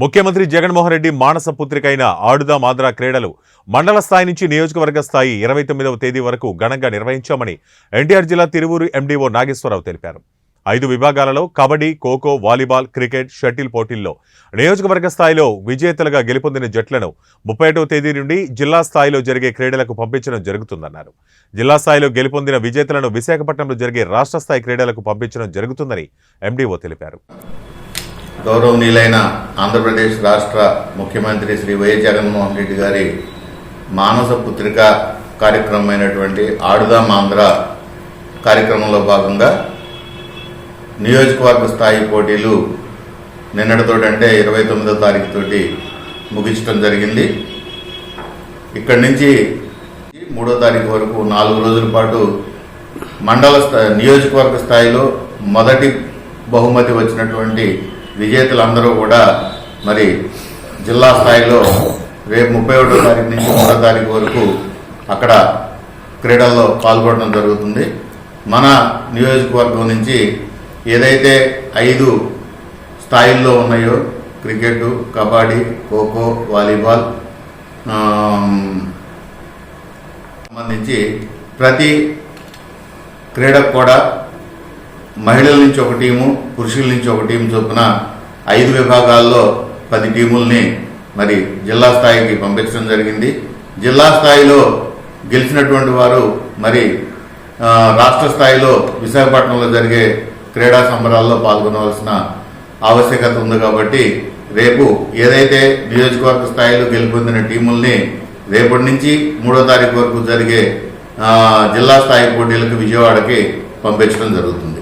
ముఖ్యమంత్రి జగన్మోహన్ రెడ్డి మానస పుత్రికైన ఆడుదా మాద్రా క్రీడలు మండల స్థాయి నుంచి నియోజకవర్గ స్థాయి ఇరవై తొమ్మిదవ తేదీ వరకు ఘనంగా నిర్వహించామని ఎన్టీఆర్ జిల్లా తిరువూరు ఎండీఓ నాగేశ్వరరావు తెలిపారు. ఐదు విభాగాలలో kabaddi kho kho volleyball cricket shuttle పోటీల్లో నియోజకవర్గ స్థాయిలో విజేతలుగా గెలుపొందిన జట్లను ముప్పై తేదీ నుండి జిల్లా స్థాయిలో జరిగే క్రీడలకు పంపించడం జరుగుతుందన్నారు. జిల్లా స్థాయిలో గెలుపొందిన విజేతలను విశాఖపట్నంలో జరిగే రాష్ట్ర స్థాయి క్రీడలకు పంపించడం జరుగుతుందని ఎండీఓ తెలిపారు. గౌరవనీయులైన ఆంధ్రప్రదేశ్ రాష్ట్ర ముఖ్యమంత్రి శ్రీ వైఎస్ జగన్మోహన్ రెడ్డి గారి మానస పుత్రిక కార్యక్రమమైనటువంటి ఆడుదాం ఆంధ్ర కార్యక్రమంలో భాగంగా నియోజకవర్గ స్థాయి పోటీలు నిన్నటితోటి అంటే ఇరవై తొమ్మిదో తారీఖుతోటి ముగించడం జరిగింది. ఇక్కడి నుంచి మూడో తారీఖు వరకు నాలుగు రోజుల పాటు మండల స్థా నియోజకవర్గ స్థాయిలో మొదటి బహుమతి వచ్చినటువంటి విజేతలందరూ కూడా మరి జిల్లా స్థాయిలో రేపు ముప్పై ఒకటో తారీఖు నుంచి మూడో తారీఖు వరకు అక్కడ క్రీడల్లో పాల్గొనడం జరుగుతుంది. మన నియోజకవర్గం నుంచి ఏదైతే ఐదు స్థాయిల్లో ఉన్నాయో క్రికెట్ కబడ్డీ ఖోఖో వాలీబాల్ సంబంధించి ప్రతి క్రీడకు కూడా మహిళల నుంచి ఒక టీము పురుషుల నుంచి ఒక టీం చొప్పున ఐదు విభాగాల్లో పది టీముల్ని మరి జిల్లా స్థాయికి పంపించడం జరిగింది. జిల్లా స్థాయిలో గెలిచినటువంటి వారు మరి రాష్ట్ర స్థాయిలో విశాఖపట్నంలో జరిగే క్రీడా సంబరాల్లో పాల్గొనవలసిన ఆవశ్యకత ఉంది కాబట్టి రేపు ఏదైతే నియోజకవర్గ స్థాయిలో గెలుపొందిన టీముల్ని రేపటి నుంచి మూడో తారీఖు వరకు జరిగే జిల్లా స్థాయి పోటీలకు విజయవాడకి పంపించడం జరుగుతుంది.